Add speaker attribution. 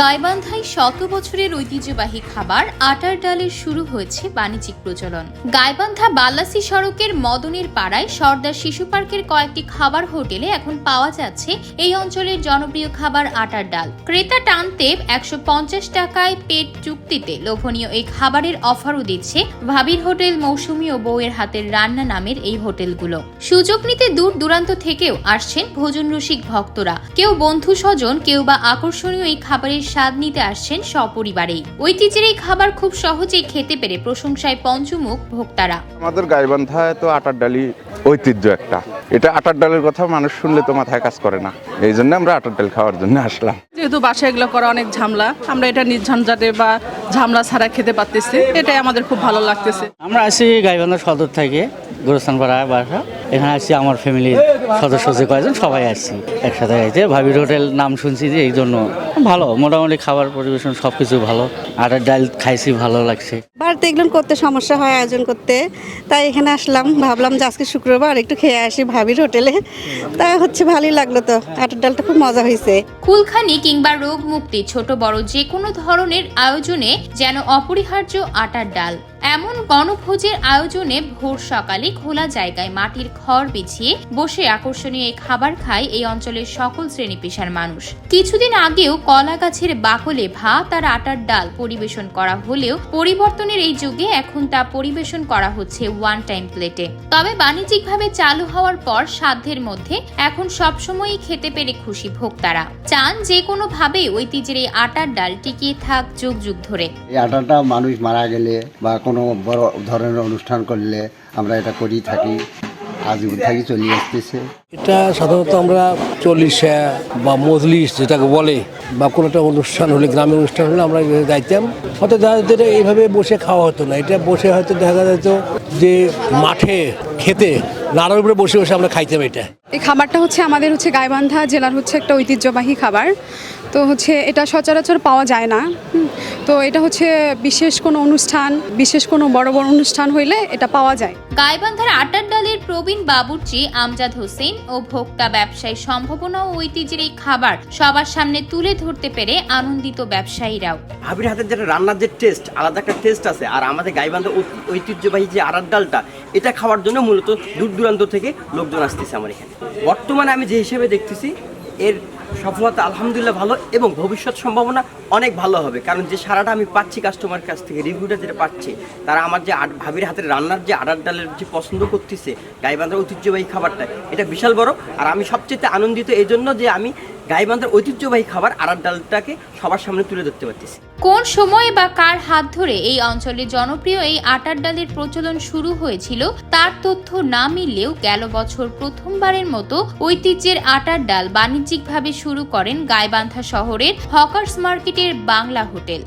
Speaker 1: গাইবান্ধায় শত বছরের ঐতিহ্যবাহী খাবার আটার ডালের শুরু হয়েছে বাণিজ্যিক প্রচলন। গাইবান্ধা বাল্লাসি সড়কের মদনের পাড়ায় সর্দার শিশু পার্কের কয়েকটি খাবার হোটেলে এখন পাওয়া যাচ্ছে এই অঞ্চলের জনপ্রিয় খাবার আটার ডাল। ক্রেতা টানতে একশো পঞ্চাশ টাকায় পেট চুক্তিতে লোভনীয় এই খাবারের অফারও দিচ্ছে ভাবির হোটেল মৌসুমী ও বউয়ের হাতের রান্না নামের এই হোটেলগুলো। সুযোগ নিতে দূর দূরান্ত থেকেও আসছেন ভোজন রসিক ভক্তরা। কেউ বন্ধু স্বজন কেউ বা আকর্ষণীয় এই খাবারের স্বাদ নিতে আসছেন সপরিবারেই। ঐতিহ্যের এই খাবার খুব সহজেই খেতে পেরে প্রশংসায় পঞ্চমুখ ভোক্তারা।
Speaker 2: আমাদের গাইবান্ধায় তো আটার ডালি ঐতিহ্য একটা। এটা আটার ডালের কথা মানুষ শুনলে তো মাথায় কাজ করে না। এই জন্য আমরা আটার ডাল খাওয়ার জন্য আসলাম।
Speaker 3: যেহেতু বাসায় এগুলো করা অনেক ঝামলা আমরা এটা নির্ঝঞ্ঝাটে বা ঝামলা ছাড়া খেতে পারতেছি। এটাই আমাদের খুব ভালো লাগতেছে।
Speaker 4: আমরা আসি গাইবান্ধা সদর থেকে গোরস্থান পাড়া বাসা। এখানে আসি আমার ফ্যামিলির সদস্য যে কয়েকজন সবাই আসছি একসাথে খাইতে ভাবির হোটেল নাম শুনছি যে এই জন্য ভালো মোটামুটি খাবার পরিবেশন সব কিছু ভালো আটার ডাল খাইছি ভালো লাগছে।
Speaker 5: বাড়িতে এগুলো করতে সমস্যা হয় আয়োজন করতে তাই এখানে আসলাম ভাবলাম যে আজকে শুক্রবার একটু খেয়ে আসি ভাবির হোটেলে। তা হচ্ছে ভালোই লাগল তো আটার ডালটা খুব মজা হয়েছে।
Speaker 1: কুলখানি কিংবা রোগ মুক্তি ছোট বড় যে কোনো ধরনের আয়োজনে যেন অপরিহার্য আটার ডাল। এমন গণভোজের আয়োজনে ভোর সকালে খোলা জায়গায় মাটির খড় বিছিয়ে বসে আকর্ষণীয় এই খাবার খায় এই অঞ্চলের সকল শ্রেণি পেশার মানুষ। কিছুদিন আগেও কলা গাছের বাকলে ভাত আর আটার ডাল পরিবেশন করা হলেও পরিবর্তনের এই যুগে এখন তা পরিবেশন করা হচ্ছে ওয়ান টাইম প্লেটে তবে বাণিজ্যিকভাবে চালু হওয়ার পর সাধ্যের মধ্যে এখন সবসময়ই খেতে পেরে খুশি ভোক্তারা। চান যে কোনো ভাবে ঐতিহ্যের এই আটার ডাল টিকিয়ে থাক যুগ যুগ ধরে।
Speaker 6: আটাটা মানুষ মারা গেলে বা কোনো বড় ধরনের অনুষ্ঠান করলে আমরা এটা করি থাকি। আজীবন থাকি চলে আসতেছে।
Speaker 7: এটা সাধারণত আমরা চল্লিশা বা মজলিস যেটাকে বলে বা কোনো একটা অনুষ্ঠান হলে গ্রামের অনুষ্ঠান হলে আমরা যাইতাম। হয়তো দেখা যেত এটা এইভাবে বসে খাওয়া হতো না। এটা বসে হয়তো দেখা যেত যে মাঠে খেতে নাড়ার উপরে বসে বসে আমরা খাইতাম এটা।
Speaker 8: এই খাবারটা হচ্ছে আমাদের হচ্ছে গাইবান্ধা জেলার হচ্ছে একটা ঐতিহ্যবাহী খাবার। তো হচ্ছে এটা সচরাচর পাওয়া যায় না। তো এটা হচ্ছে বিশেষ কোনো অনুষ্ঠান বিশেষ কোনো বড় বড় অনুষ্ঠান হইলে এটা পাওয়া যায়।
Speaker 1: গাইবান্ধার আটার ডালের প্রবীণ বাবুর্চি আমজাদ হোসেন ও ভোক্তা ব্যবসায়ী সম্ভাবনা ও ঐতিহ্যের এই খাবার সবার সামনে তুলে ধরতে পেরে আনন্দিত ব্যবসায়ীরাও।
Speaker 9: ভাবির হাতের যেটা রান্নার যে টেস্ট আলাদা একটা টেস্ট আছে। আর আমাদের গাইবান্ধা ঐতিহ্যবাহী যে আড়ার ডালটা এটা খাওয়ার জন্য মূলত দূর দূরান্ত থেকে লোকজন আসতেছে আমার এখানে। বর্তমানে আমি যে হিসেবে দেখতেছি এর সফলতা আলহামদুলিল্লাহ ভালো এবং ভবিষ্যৎ সম্ভাবনা অনেক ভালো হবে। কারণ যে সারাটা আমি পাচ্ছি কাস্টমার কাছ থেকে রিভিউটা যেটা পাচ্ছি, তারা আমার যে ভাবির হাতের রান্নার যে আড়ার ডালের যে পছন্দ করতেছে, গাইবান্ধার ঐতিহ্যবাহী খাবারটা, এটা বিশাল বড়। আর আমি সবচেয়ে আনন্দিত এই জন্য যে আমি গাইবান্ধার ঐতিহ্যবাহী খাবার আড়ার ডালটাকে সবার সামনে তুলে ধরতে পারতেছি।
Speaker 1: কোন সময় বা কার হাত ধরে এই অঞ্চলে জনপ্রিয় এই আটার ডালের প্রচলন শুরু হয়েছিল, তার তথ্য না মিললেও গেল বছর প্রথমবারের মতো ঐতিহ্যের আটার ডাল বাণিজ্যিকভাবে শুরু করেন গাইবান্ধা শহরের হকার্স মার্কেটের বাংলা হোটেল।